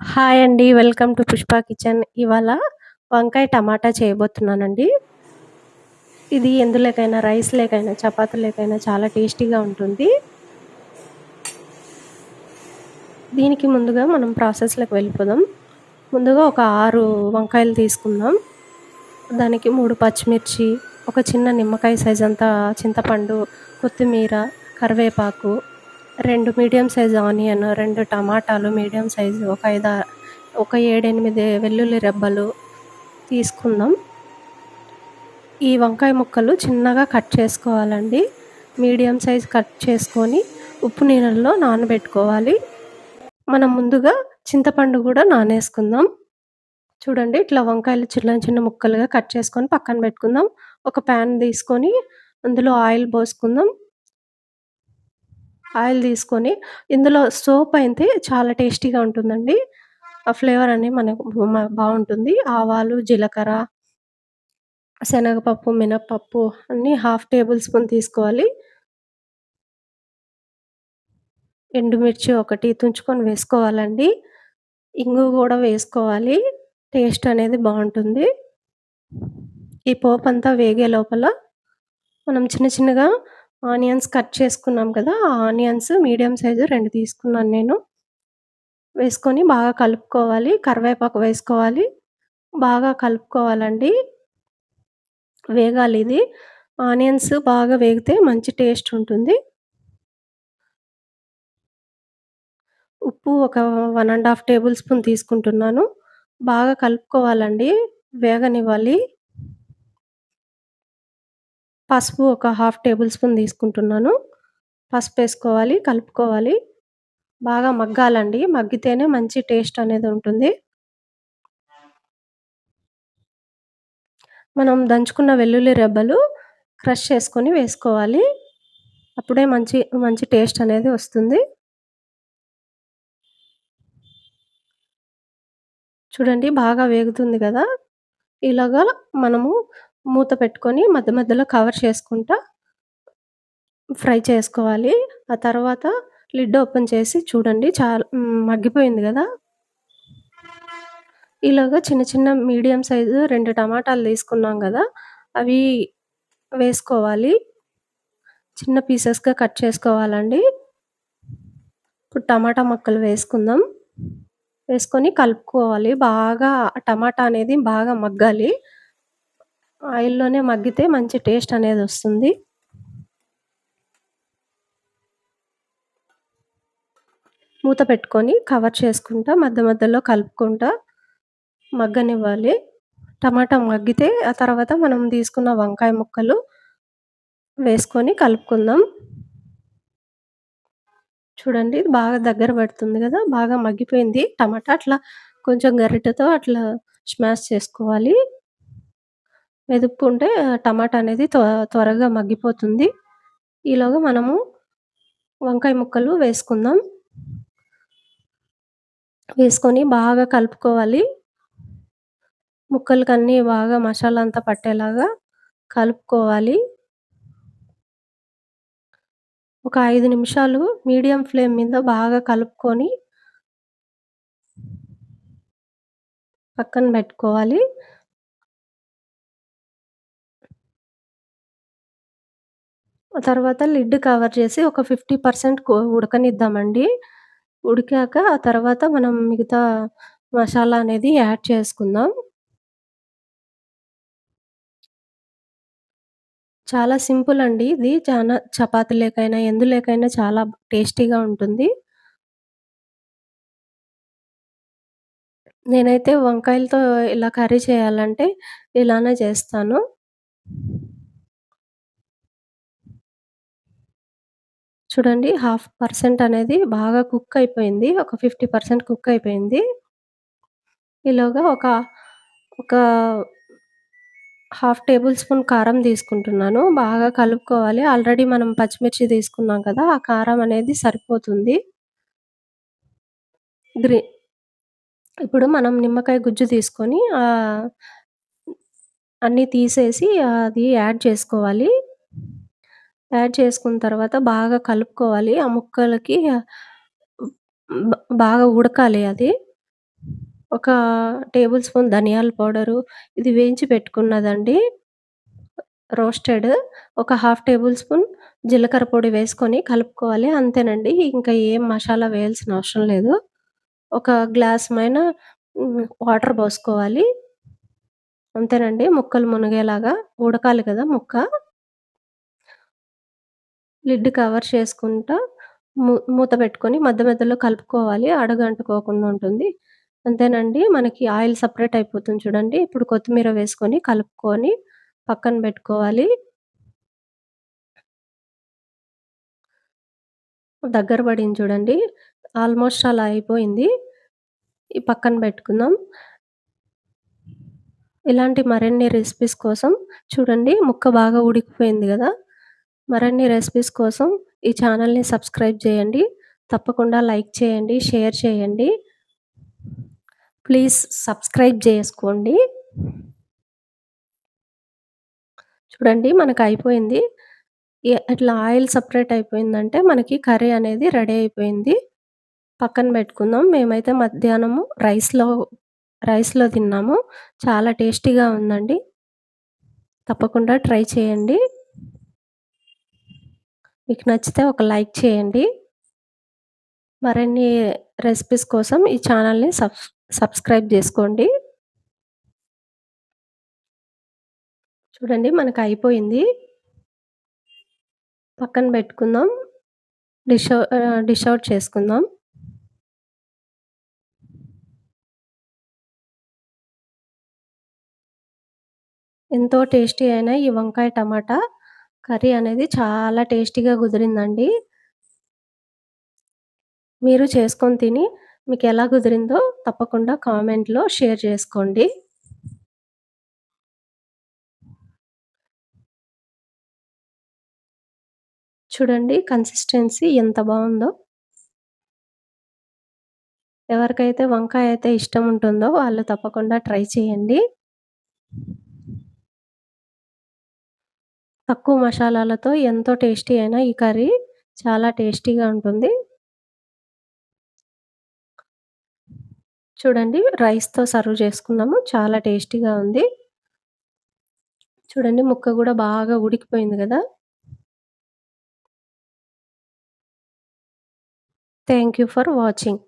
Hi అండి. Welcome to Pushpa kitchen. ఇవాళ వంకాయ టమాటా చేయబోతున్నానండి. ఇది ఎందులోకైనా రైస్ లేకైనా, చపాతీలోకైనా చాలా టేస్టీగా ఉంటుంది. దీనికి ముందుగా మనం ప్రాసెస్‌లోకి వెళ్ళిపోదాం. ముందుగా ఒక ఆరు వంకాయలు తీసుకుందాం. దానికి మూడు పచ్చిమిర్చి, ఒక చిన్న నిమ్మకాయ సైజ్ అంతా చింతపండు, కొత్తిమీర, కరివేపాకు, రెండు మీడియం సైజ్ ఆనియన్, రెండు టమాటాలు మీడియం సైజు, ఒక ఐదు ఒక 7, 8 వెల్లుల్లి రెబ్బలు తీసుకుందాం. ఈ వంకాయ ముక్కలు చిన్నగా కట్ చేసుకోవాలండి. మీడియం సైజ్ కట్ చేసుకొని ఉప్పు నీళ్ళల్లో నానబెట్టుకోవాలి. మనం ముందుగా చింతపండు కూడా నానేసుకుందాం. చూడండి ఇట్లా వంకాయలు చిన్న చిన్న ముక్కలుగా కట్ చేసుకొని పక్కన పెట్టుకుందాం. ఒక ప్యాన్ తీసుకొని అందులో ఆయిల్ పోసుకుందాం. ఆయిల్ తీసుకొని ఇందులో సోప్ అయితే చాలా టేస్టీగా ఉంటుందండి. ఆ ఫ్లేవర్ అనేది మనకు బాగుంటుంది. ఆవాలు, జీలకర్ర, శనగపప్పు, మినపప్పు అన్నీ హాఫ్ టేబుల్ స్పూన్ తీసుకోవాలి. ఎండుమిర్చి ఒకటి తుంచుకొని వేసుకోవాలండి. ఇంగు కూడా వేసుకోవాలి. టేస్ట్ అనేది బాగుంటుంది. ఈ పోపు అంతా వేగే లోపల మనం చిన్న చిన్నగా ఆనియన్స్ కట్ చేసుకున్నాం కదా! ఆ ఆనియన్స్ మీడియం సైజు రెండు తీసుకున్నాను నేను. వేసుకొని బాగా కలుపుకోవాలి. కరివేపాకు వేసుకోవాలి. బాగా కలుపుకోవాలండి. వేగాలి ఇది. ఆనియన్స్ బాగా వేగితే మంచి టేస్ట్ ఉంటుంది. ఉప్పు ఒక one and half table spoon తీసుకుంటున్నాను. బాగా కలుపుకోవాలండి. వేగనివ్వాలి. పసుపు ఒక హాఫ్ టేబుల్ స్పూన్ తీసుకుంటున్నాను. పసుపు వేసుకోవాలి. కలుపుకోవాలి. బాగా మగ్గాలండి. మగ్గితేనే మంచి టేస్ట్ అనేది ఉంటుంది. మనం దంచుకున్న వెల్లుల్లి రెబ్బలు క్రష్ చేసుకొని వేసుకోవాలి. అప్పుడే మంచి మంచి టేస్ట్ అనేది వస్తుంది. చూడండి బాగా వేగుతుంది కదా! ఇలాగా మనము మూత పెట్టుకొని మధ్య మధ్యలో కవర్ చేసుకుంటా ఫ్రై చేసుకోవాలి. ఆ తర్వాత లిడ్ ఓపెన్ చేసి చూడండి చాలా మగ్గిపోయింది కదా! ఇలాగ చిన్న చిన్న మీడియం సైజు రెండు టమాటాలు తీసుకున్నాం కదా! అవి వేసుకోవాలి. చిన్న పీసెస్‌గా కట్ చేసుకోవాలండి. ఇప్పుడు టమాటా ముక్కలు వేసుకుందాం. వేసుకొని కలుపుకోవాలి. బాగా టమాటా అనేది బాగా మగ్గాలి. ఆయిల్‌లోనే మగ్గితే మంచి టేస్ట్ అనేది వస్తుంది. మూత పెట్టుకొని కవర్ చేసుకుంటా మధ్య మధ్యలో కలుపుకుంటా మగ్గనివ్వాలి. టమాటా మగ్గితే ఆ తర్వాత మనం తీసుకున్న వంకాయ ముక్కలు వేసుకొని కలుపుకుందాం. చూడండి బాగా దగ్గర పడుతుంది కదా! బాగా మగ్గిపోయింది టమాటా. అట్లా కొంచెం గరిటెతో అట్లా స్మాష్ చేసుకోవాలి. మెదుపుకుంటే టమాటా అనేది త్వ త్వరగా మగ్గిపోతుంది. ఈలోగా మనము వంకాయ ముక్కలు వేసుకుందాం. వేసుకొని బాగా కలుపుకోవాలి. ముక్కలకన్నీ బాగా మసాలా అంతా పట్టేలాగా కలుపుకోవాలి. ఒక ఐదు నిమిషాలు మీడియం ఫ్లేమ్ మీద బాగా కలుపుకొని పక్కన పెట్టుకోవాలి. తర్వాత లిడ్ కవర్ చేసి ఒక ఫిఫ్టీ పర్సెంట్ ఉడకనిద్దామండి. ఉడికాక ఆ తర్వాత మనం మిగతా మసాలా అనేది యాడ్ చేసుకుందాం. చాలా సింపుల్ అండి ఇది. చానా చపాతీలోకైనా, ఎందులోకైనా చాలా టేస్టీగా ఉంటుంది. నేనైతే వంకాయలతో ఇలా కర్రీ చేయాలంటే ఇలానే చేస్తాను. చూడండి హాఫ్ పర్సెంట్ అనేది బాగా కుక్ అయిపోయింది. ఒక 50% కుక్ అయిపోయింది. ఈలోగా ఒక ఒక హాఫ్ టేబుల్ స్పూన్ కారం తీసుకుంటున్నాను. బాగా కలుపుకోవాలి. ఆల్రెడీ మనం పచ్చిమిర్చి తీసుకున్నాం కదా! ఆ కారం అనేది సరిపోతుంది. గ్రీ ఇప్పుడు మనం నిమ్మకాయ గుజ్జు తీసుకొని అన్నీ తీసేసి అది యాడ్ చేసుకోవాలి. యాడ్ చేసుకున్న తర్వాత బాగా కలుపుకోవాలి. ఆ ముక్కలకి బాగా ఉడకాలి అది. ఒక టేబుల్ స్పూన్ ధనియాల పౌడరు, ఇది వేయించి పెట్టుకున్నదండి. రోస్టెడ్ ఒక హాఫ్ టేబుల్ స్పూన్ జీలకర్ర పొడి వేసుకొని కలుపుకోవాలి. అంతేనండి. ఇంకా ఏం మసాలా వేయాల్సిన అవసరం లేదు. ఒక గ్లాస్ మైన వాటర్ పోసుకోవాలి. అంతేనండి. ముక్కలు మునిగేలాగా ఉడకాలి కదా ముక్క. లిడ్ కవర్ చేసుకుంటా మూత పెట్టుకొని మధ్య మధ్యలో కలుపుకోవాలి. అడగంటుకోకుండా ఉంటుంది. అంతేనండి. మనకి ఆయిల్ సపరేట్ అయిపోతుంది చూడండి. ఇప్పుడు కొత్తిమీర వేసుకొని కలుపుకొని పక్కన పెట్టుకోవాలి. దగ్గర పడింది చూడండి. ఆల్మోస్ట్ అలా అయిపోయింది. ఈ పక్కన పెట్టుకుందాం. ఇలాంటి మరిన్ని రెసిపీస్ కోసం చూడండి ముక్క బాగా ఉడికిపోయింది కదా మరిన్ని రెసిపీస్ కోసం ఈ ఛానల్‌ని సబ్స్క్రైబ్ చేయండి. తప్పకుండా లైక్ చేయండి, షేర్ చేయండి. ప్లీజ్ సబ్స్క్రైబ్ చేసుకోండి. చూడండి మనకు అయిపోయింది. ఎ ఇట్లా ఆయిల్ సపరేట్ అయిపోయిందంటే మనకి కర్రీ అనేది రెడీ అయిపోయింది. పక్కన పెట్టుకుందాం. మేమైతే మధ్యాహ్నము రైస్‌లో రైస్‌లో తిన్నాము. చాలా టేస్టీగా ఉందండి. తప్పకుండా ట్రై చేయండి. మీకు నచ్చితే ఒక లైక్ చేయండి. మరిన్ని రెసిపీస్ కోసం ఈ ఛానల్‌ని సబ్స్ సబ్స్క్రైబ్ చేసుకోండి. చూడండి మనకు అయిపోయింది. పక్కన పెట్టుకుందాం. డిష్ డిష్ అవుట్ చేసుకుందాం. ఎంతో టేస్టీ అయిన ఈ వంకాయ టమాటా కర్రీ అనేది చాలా టేస్టీగా కుదిరిందండి. మీరు చేసుకొని తిని మీకు ఎలా కుదిరిందో తప్పకుండా కామెంట్‌లో షేర్ చేసుకోండి. చూడండి కన్సిస్టెన్సీ ఎంత బాగుందో ఎవరికైతే వంకాయ అయితే ఇష్టం ఉంటుందో వాళ్ళు తప్పకుండా ట్రై చేయండి. తక్కువ మసాలాలతో ఎంతో టేస్టీ అయిన ఈ కర్రీ చాలా టేస్టీగా ఉంటుంది. చూడండి రైస్‌తో సర్వ్ చేసుకున్నాము. చాలా టేస్టీగా ఉంది. చూడండి ముక్క కూడా బాగా ఉడికిపోయింది కదా థ్యాంక్ యూ ఫర్ వాచింగ్.